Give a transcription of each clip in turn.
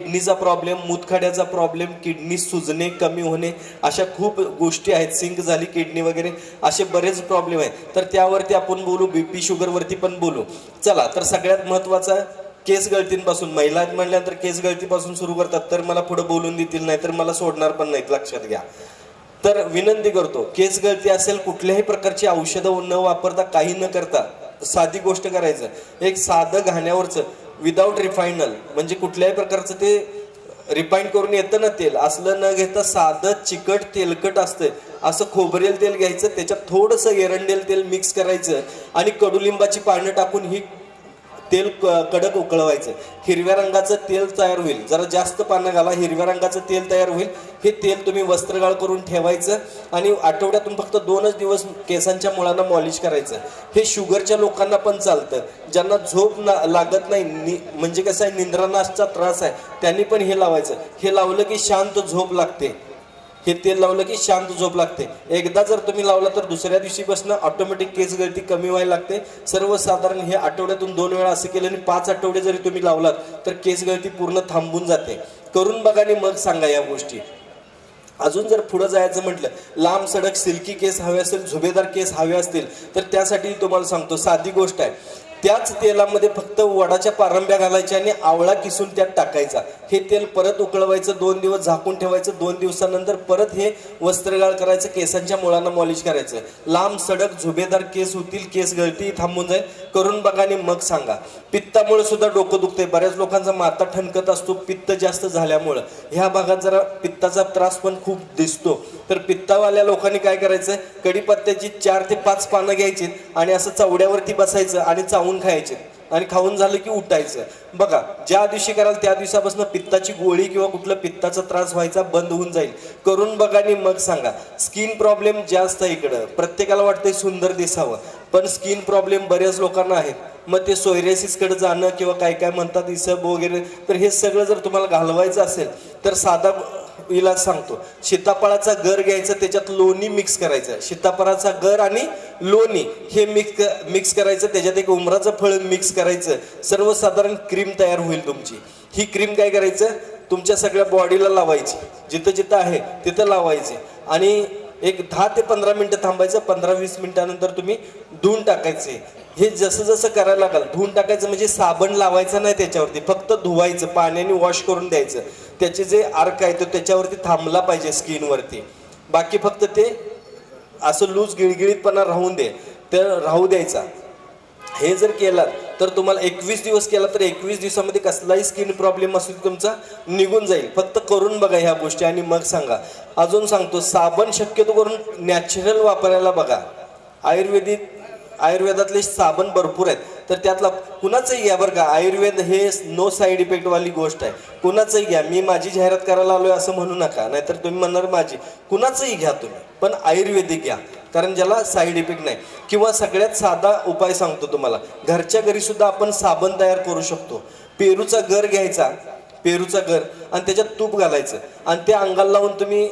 किडनीचा problem मुतखड्याचा problem kidney सुजणे कमी होणे अशा खूप गोष्टी आहेत. सिंक झाली किडनी वगैरे असे बरेच प्रॉब्लेम आहेत. तर त्यावरती आपण बोलू बीपी शुगरवरती पण बोलू. चला तर सगळ्यात महत्त्वाचा केस गळतींपासून महिला म्हणल्यानंतर केस गळतीपासून सुरू करतात तर मला पुढे बोलून देतील नाही तर मला सोडणार पण नाहीत लक्षात घ्या. तर विनंती करतो केस गळती असेल कुठल्याही प्रकारची औषधं न वापरता काही न करता साधी गोष्ट करायचं. एक साधं घाण्यावरचं विदाऊट रिफायनल म्हणजे कुठल्याही प्रकारचं ते रिफाईन करून येतं ना तेल. असलं न घेता साधं चिकट तेलकट असतं असं खोबरेल तेल घ्यायचं त्याच्यात थोडंसं एरंडेल तेल मिक्स करायचं आणि कडुलिंबाची पानं टाकून ही तेल क- कडक उकळवायचं. हिरव्या रंगाचं तेल तयार होईल. जरा जास्त पानं घाला. हिरव्या रंगाचं तेल तयार होईल. हे तेल तुम्ही वस्त्रगाळ करून ठेवायचं आणि आठवड्यातून फक्त दोनच दिवस केसांच्या मुळांना मॉलिश करायचं. हे शुगरच्या लोकांना पण चालतं. ज्यांना झोप ना लागत नाही नि म्हणजे कसं आहे निंद्रानाशचा त्रास आहे त्यांनी पण हे लावायचं. हे लावलं की शांत झोप लागते. हे तेल लावलं की शांत झोप लागते. एकदा जर तुम्ही लावला तर दुसऱ्या दिवशीपासून ऑटोमॅटिक केस गळती कमी व्हायला लागते. सर्वसाधारण हे आठवड्यातून दोन वेळा असं केलं आणि पाच आठवडे जरी तुम्ही लावलात तर केस गळती पूर्ण थांबून जाते. करून बघा आणि मग सांगा या गोष्टी. अजून जर पुढं जायचं म्हटलं लांब सडक सिल्की केस हवे असेल झुबेदार केस हवे असतील तर त्यासाठी तुम्हाला सांगतो साधी गोष्ट आहे. त्याच तेलामध्ये फक्त वडाच्या पारंब्या घालायच्या आणि आवळा किसून त्यात टाकायचा. हे तेल परत उकळवायचं दोन दिवस झाकून ठेवायचं दोन दिवसानंतर परत हे वस्त्रगाळ करायचं केसांच्या मुळांना मॉलिश करायचं. लांब सडक झुबेदार केस होतील केस गळती थांबून जाईल. करून बघा आणि मग सांगा. पित्तामुळे सुद्धा डोकं दुखते बऱ्याच लोकांचा माता ठणकत असतो पित्त जास्त झाल्यामुळं. ह्या भागात जरा पित्ताचा त्रास पण खूप दिसतो. तर पित्तावाल्या लोकांनी काय करायचं कढीपत्त्याची चार ते पाच पानं घ्यायची आणि असं चवड्यावरती बसायचं आणि चावून खायचे आणि खाऊन झालं की उठायचं. बघा ज्या दिवशी कराल त्या दिवसापासून पित्ताची गोळी किंवा कुठला पित्ताचा त्रास व्हायचा बंद होऊन जाईल. करून बघा आणि मग सांगा. स्किन प्रॉब्लेम जास्त आहे इकडं. प्रत्येकाला वाटतंय सुंदर दिसावं. पण स्किन प्रॉब्लेम बऱ्याच लोकांना आहेत मग ते सोयरेसिसकडे जाणं किंवा काय काय म्हणतात इसब वगैरे तर हे सगळं जर तुम्हाला घालवायचं असेल तर साधा इलाज सांगतो. सीताफळाचा गर घ्यायचं त्याच्यात लोणी मिक्स करायचं. सीताफळाचा गर आणि लोणी हे मिक्स मिक्स करायचं त्याच्यात एक उमराचं फळ मिक्स करायचं. सर्वसाधारण क्रीम तयार होईल तुमची. ही क्रीम काय करायचं? तुमच्या सगळ्या बॉडीला लावायची. जिथं जिथं आहे तिथं लावायचे. आणि एक दहा ते पंधरा मिनटं थांबायचं पंधरा वीस मिनटानंतर तुम्ही धुवून टाकायचे. हे जसं जसं करायला लागाल धुवून टाकायचं म्हणजे साबण लावायचं नाही त्याच्यावरती फक्त धुवायचं पाण्याने वॉश करून द्यायचं. त्याचे जे अर्क आहे तो त्याच्यावरती थांबला पाहिजे स्किनवरती बाकी फक्त ते असं लूज गिळगिळीतपणा राहून दे तर राहू द्यायचा. हे जर केलात तर तुम्हाला एकवीस दिवस केला तर एकवीस दिवसामध्ये कसलाही स्किन प्रॉब्लेम असेल तुमचा निघून जाईल. फक्त करून बघा ह्या गोष्टी आणि मग सांगा. अजून सांगतो साबण शक्यतो करून नॅचरल वापरायला बघा. आयुर्वेदिक आयुर्वेदातले साबण भरपूर आहेत. तर त्यातला कुणाचंही घ्या बरं का आयुर्वेद हे नो साईड इफेक्टवाली गोष्ट आहे. कुणाचंही घ्या मी माझी जाहिरात करायला आलो आहे असं म्हणू नका नाहीतर तुम्ही म्हणणार माझी. कुणाचंही घ्या तुम्ही पण आयुर्वेदिक घ्या कारण ज्याला साईड इफेक्ट नाही. किंवा सगळ्यात साधा उपाय सांगतो तुम्हाला घरच्या घरीसुद्धा आपण साबण तयार करू शकतो. पेरूचा गर घ्यायचा पेरूचा गर आणि त्याच्यात तूप घालायचं आणि ते अंगाला लावून तुम्ही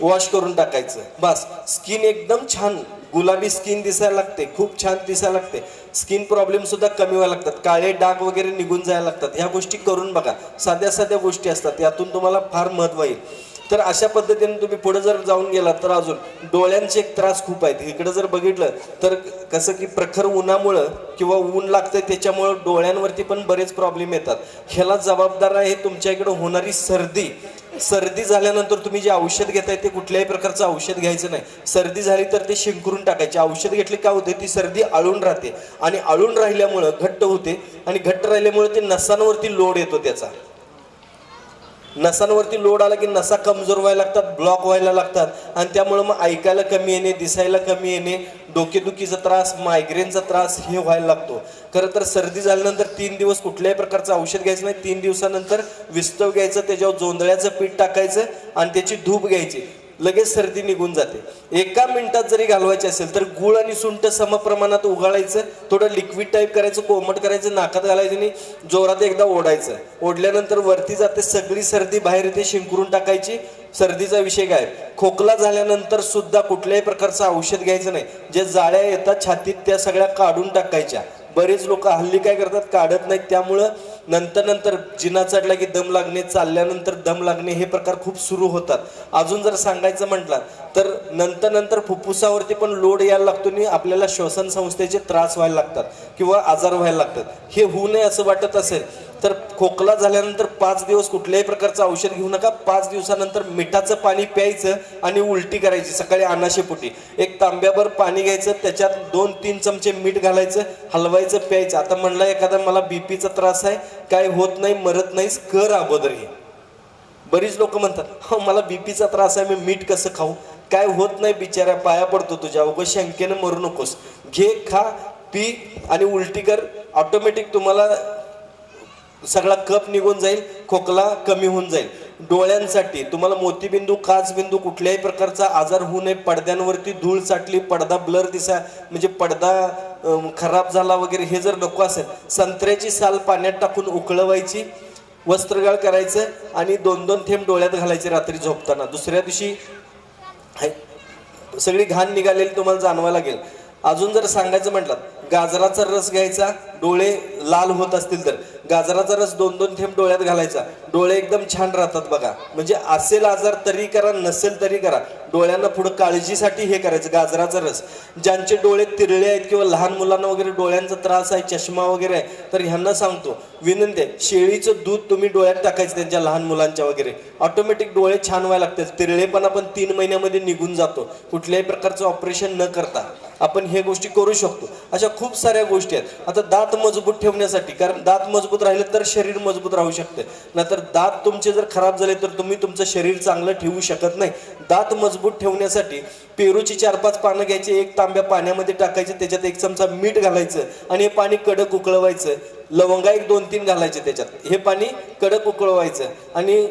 वॉश करून टाकायचं. बस स्किन एकदम छान गुलाबी स्किन दिसायला लागते खूप छान दिसायला लागते. स्किन प्रॉब्लेम सुद्धा कमी व्हायला लागतात काळे डाग वगैरे निघून जायला लागतात. ह्या गोष्टी करून बघा साध्या साध्या गोष्टी असतात यातून तुम्हाला फार महत्त्व येईल तर अशा पद्धतीने तुम्ही पुढे जर जाऊन गेलात तर अजून डोळ्यांचे एक त्रास खूप आहेत. इकडे जर बघितलं तर कसं की प्रखर उन्हामुळं किंवा ऊन लागतंय त्याच्यामुळं डोळ्यांवरती पण बरेच प्रॉब्लेम येतात. ह्याला जबाबदार आहे तुमच्या इकडं होणारी सर्दी. सर्दी झाल्यानंतर तुम्ही जे औषध घेताय ते कुठल्याही प्रकारचं औषध घ्यायचं नाही. सर्दी झाली तर ते शिंकरून टाकायचे. औषध घेतले काय होते ती सर्दी आळून राहते. आणि आळून राहिल्यामुळं घट्ट होते आणि घट्ट राहिल्यामुळे ते नसांवरती लोड येतो त्याचा. नसांवरती लोड आला की नसा कमजोर व्हायला लागतात ब्लॉक व्हायला लागतात. आणि त्यामुळं मग ऐकायला कमी येणे दिसायला कमी येणे डोकेदुखीचा त्रास मायग्रेनचा त्रास हे व्हायला लागतो. खरं तर सर्दी झाल्यानंतर तीन दिवस कुठल्याही प्रकारचं औषध घ्यायचं नाही. तीन दिवसानंतर विस्तव घ्यायचं त्याच्यावर जोंधळ्याचं पीठ टाकायचं आणि त्याची धूप घ्यायची. लगेच सर्दी निघून जाते. एका मिनिटात जरी घालवायची असेल तर गुळ आणि सुंठ समप्रमाणात उगाळायचं थोडं लिक्विड टाईप करायचं कोमट करायचं नाकात घालायचं आणि जोरात एकदा ओढायचं. ओढल्यानंतर वरती जाते सगळी सर्दी बाहेर येते शिंकरून टाकायची. सर्दीचा विषय काय? खोकला झाल्यानंतर सुद्धा कुठल्याही प्रकारचं औषध घ्यायचं नाही. जे जाळ्या येतात छातीत त्या सगळ्या काढून टाकायच्या. बरेच लोक हल्ली काय करतात काढत नाहीत. त्यामुळं नंतर नंतर जिना चढला की दम लागणे चालल्यानंतर दम लागणे हे प्रकार खूप सुरू होतात. अजून जर सांगायचं म्हटलं तर नंतर नंतर फुफ्फुसावरती पण लोड यायला लागतो आणि आपल्याला श्वसन संस्थेचे त्रास व्हायला लागतात किंवा आजार व्हायला लागतात. हे होऊ नये असं वाटत असेल तर खोकला झाल्यानंतर पाच दिवस कुठल्याही प्रकारचं औषध घेऊ नका. पाच दिवसानंतर मिठाचं पाणी प्यायचं आणि उलटी करायची सकाळी अनाशेपोटी एक तांब्याभर पाणी घ्यायचं त्याच्यात दोन तीन चमचे मीठ घालायचं हलवायचं प्यायचं. आता म्हणलं एखादा मला बीपीचा त्रास आहे काय होत नाही मरत नाहीस कर अगोदर हे. बरीच लोक म्हणतात हो मला बीपीचा त्रास आहे मी मीठ कसं खाऊ? काय होत नाही बिचाऱ्या पाया पडतो तुझ्या. उगं शंकेनं मरू नकोस. घे खा पी आणि उलटी कर. ऑटोमॅटिक तुम्हाला सगळा कप निघून जाईल खोकला कमी होऊन जाईल. डोळ्यांसाठी तुम्हाला मोतीबिंदू काचबिंदू कुठल्याही प्रकारचा आजार होऊ नये. पडद्यांवरती धूळ साठली पडदा ब्लर दिसा म्हणजे पडदा खराब झाला वगैरे हे जर नको असेल संत्र्याची साल पाण्यात टाकून उकळवायची वस्त्रगाळ करायचं आणि दोन दोन थेंब डोळ्यात घालायचे रात्री झोपताना. दुसऱ्या दिवशी सगळी घाण निघालेली तुम्हाला जाणवा लागेल. अजून जर सांगायचं म्हटलं गाजराचा रस घ्यायचा डोळे लाल होत असतील तर. गाजराचा रस दोन दोन थेंब डोळ्यात घालायचा. डोळे एकदम छान राहतात बघा. म्हणजे असेल आजार तरी करा नसेल तरी करा. डोळ्यांना पुढे काळजीसाठी हे करायचं गाजराचा रस. ज्यांचे डोळे तिरळे आहेत किंवा लहान मुलांना वगैरे डोळ्यांचा त्रास आहे चष्मा वगैरे आहे तर ह्यांना सांगतो. विनंती आहे शेळीचं दूध तुम्ही डोळ्यात टाकायचं त्यांच्या लहान मुलांच्या वगैरे. ऑटोमॅटिक डोळे छान व्हायला लागतात. तिरळेपणा पण तीन महिन्यामध्ये निघून जातो. कुठल्याही प्रकारचं ऑपरेशन न करता. आपण हे गोष्टी करू शकतो. अशा खूप साऱ्या गोष्टी आहेत. आता दात मजबूत ठेवण्यासाठी कारण दात मजबूत राहिले तर शरीर मजबूत राहू शकते. नाहीतर दात तुमचे जर खराब झाले तर तुम्ही तुमचं शरीर चांगलं ठेवू शकत नाही. दात मजबूत ठेवण्यासाठी पेरूची चार पाच पानं घ्यायची एक तांब्या पाण्यामध्ये टाकायचे त्याच्यात एक चमचा मीठ घालायचं आणि हे पाणी कडक उकळवायचं. लवंगा एक दोन तीन घालायचे त्याच्यात. हे पाणी कडक उकळवायचं आणि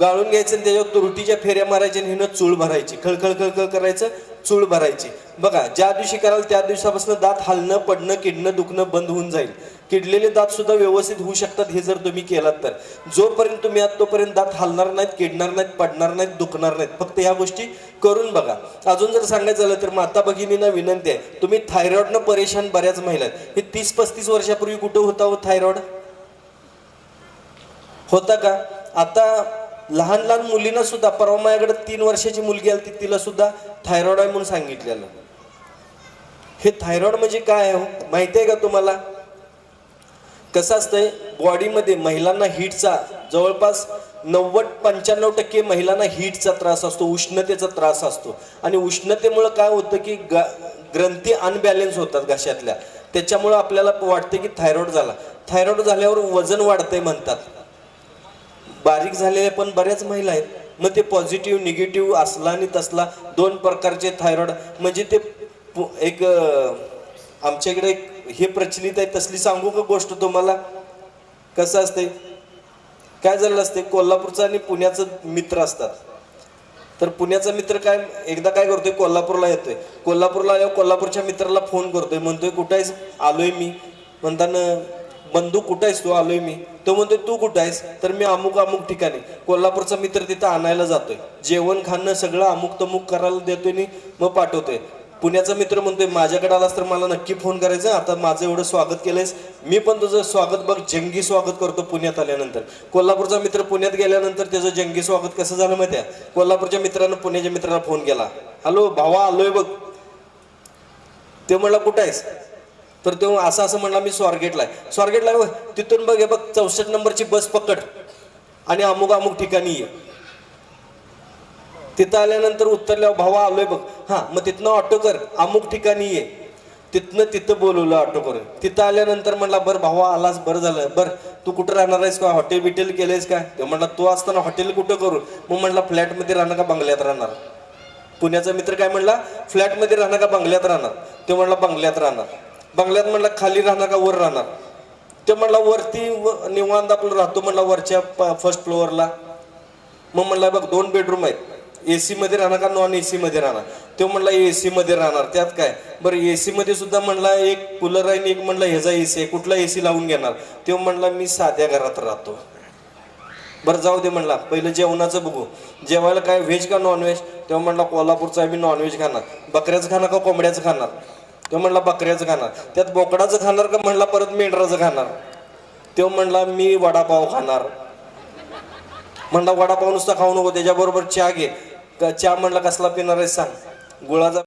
गाळून घ्यायचं आणि त्याच्यावर तुरटीच्या फेऱ्या मारायच्या आणि हिनं चूळ भरायची. खळखळ खळखळ करायचं चूळ भरायची. बघा ज्या दिवशी कराल त्या दिवसापासून दात हलणं पडणं किडणं दुखणं बंद होऊन जाईल. किडलेले दात सुद्धा व्यवस्थित होऊ शकतात हे जर तुम्ही केलात तर. जोपर्यंत तुम्ही आहात तोपर्यंत दात हलणार नाहीत किडणार नाहीत पडणार नाहीत दुखणार नाहीत फक्त ह्या गोष्टी करून बघा. अजून जर सांगायचं झालं तर माता भगिनींना विनंती आहे तुम्ही थायरॉइडनं परेशान बऱ्याच महिला आहेत. हे तीस पस्तीस वर्षापूर्वी कुठं होता हो थायरॉइड? होता का? आता लहान लहान मुलींना सुद्धा परवा माझ्याकडे तीन वर्षाची मुलगी आली तिला सुद्धा थायरॉइड आहे म्हणून सांगितलेलं. हे थायरॉइड म्हणजे काय आहे हो? माहिती आहे का तुम्हाला? कसं असतंय? बॉडीमध्ये महिलांना हीटचा जवळपास नव्वद पंच्याण्णव टक्के महिलांना हीटचा त्रास असतो उष्णतेचा त्रास असतो. आणि उष्णतेमुळं काय होतं की ग ग्रंथी अनबॅलेन्स होतात घशातल्या. त्याच्यामुळं आपल्याला वाटते की थायरॉइड झाला. थायरॉइड झाल्यावर वजन वाढतंय म्हणतात. बारीक झालेल्या पण बऱ्याच महिला आहेत. मग ते पॉझिटिव्ह निगेटिव्ह असला आणि तसला दोन प्रकारचे थायरॉइड म्हणजे ते पु- एक आमच्याकडे आमच्या इकडे एक हे प्रचलित आहे तसली सांगू का गोष्ट तुम्हाला? कसं असते? काय झालं असते? कोल्हापूरचं आणि पुण्याचं मित्र असतात. तर पुण्याचा मित्र काय एकदा काय करतोय? कोल्हापूरला येतोय. कोल्हापूरला आल्यावर कोल्हापूरच्या मित्राला फोन करतोय. म्हणतोय कुठे आलोय मी. म्हणताना बंधू कुठं आहेस तू? आलोय मी. तो म्हणतोय तू कुठं आहेस? तर मी अमुक अमुक ठिकाणी. कोल्हापूरचा मित्र तिथं आणायला जातोय. जेवण खाणं सगळं अमुक तमुक करायला देतोय आणि मग पाठवतोय. पुण्याचा मित्र म्हणतोय माझ्याकडे आलास तर मला नक्की फोन करायचं. आता माझं एवढं स्वागत केलंयस. मी पण तुझं स्वागत बघ जंगी स्वागत करतो पुण्यात आल्यानंतर. कोल्हापूरचा मित्र पुण्यात गेल्यानंतर त्याचं जंगी स्वागत कसं झालं माहिती आहे कोल्हापूरच्या मित्रानं पुण्याच्या मित्राला फोन केला. हॅलो भावा आलोय बघ. ते म्हणला कुठं आहेस? तर तो असं असं म्हणला मी स्वारगेटला आहे. स्वारगेटला आहे, तिथून बघ हे बघ चौसष्ट नंबरची बस पकड आणि अमुक अमुक ठिकाणी ये. तिथं आल्यानंतर उतरल्यावर भावा आलोय बघ. हा मग तिथनं ऑटो कर अमुक ठिकाणी ये. तिथनं तिथं बोलवलं ऑटो करून. तिथं आल्यानंतर म्हणला बरं भावा आलास बरं झालं. बरं तू कुठं राहणार आहेस का हॉटेल बिटेल केलंयस का ते म्हणला तू असताना हॉटेल कुठं करू? मग म्हणला फ्लॅटमध्ये राहणार का बंगल्यात राहणार? पुण्याचा मित्र काय म्हणला फ्लॅटमध्ये राहणार का बंगल्यात राहणार? ते म्हणला बंगल्यात राहणार. बंगल्यात म्हणला खाली राहणार का वर राहणार? ते म्हणला वरती व- निवांत आपलं राहतो म्हणला वरच्या फर्स्ट फ्लोअरला मग म्हणला बघ दोन बेडरूम आहेत. ए मध्ये राहणार का नॉन ए मध्ये राहणार? तो म्हणला ए मध्ये राहणार. त्यात काय? बरं ए मध्ये सुद्धा म्हणला एक कूलर आहे आणि एक म्हणला ह्याचा ए सी आहे. कुठला ए सी लावून घेणार? तो म्हणला मी साध्या घरात राहतो. बरं जाऊ दे म्हणला. पहिलं जेवणाचं बघू. जेवायला काय व्हेज का नॉनव्हेज तेव्हा म्हणला कोल्हापूरचा आहे मी नॉनव्हेज खाणार. बकऱ्याचं खाणार का कोंबड्याचं खाणार? तो म्हणला बकऱ्याचं खाणार. त्यात बोकडाचं खाणार का म्हणला परत मेंढराचं खाणार. तो म्हणला मी वडापाव खाणार. म्हणला वडापाव नुसता खाऊ नको त्याच्याबरोबर चहा घे. चहा म्हणला कसला पिणार आहे सांग. गुळाचा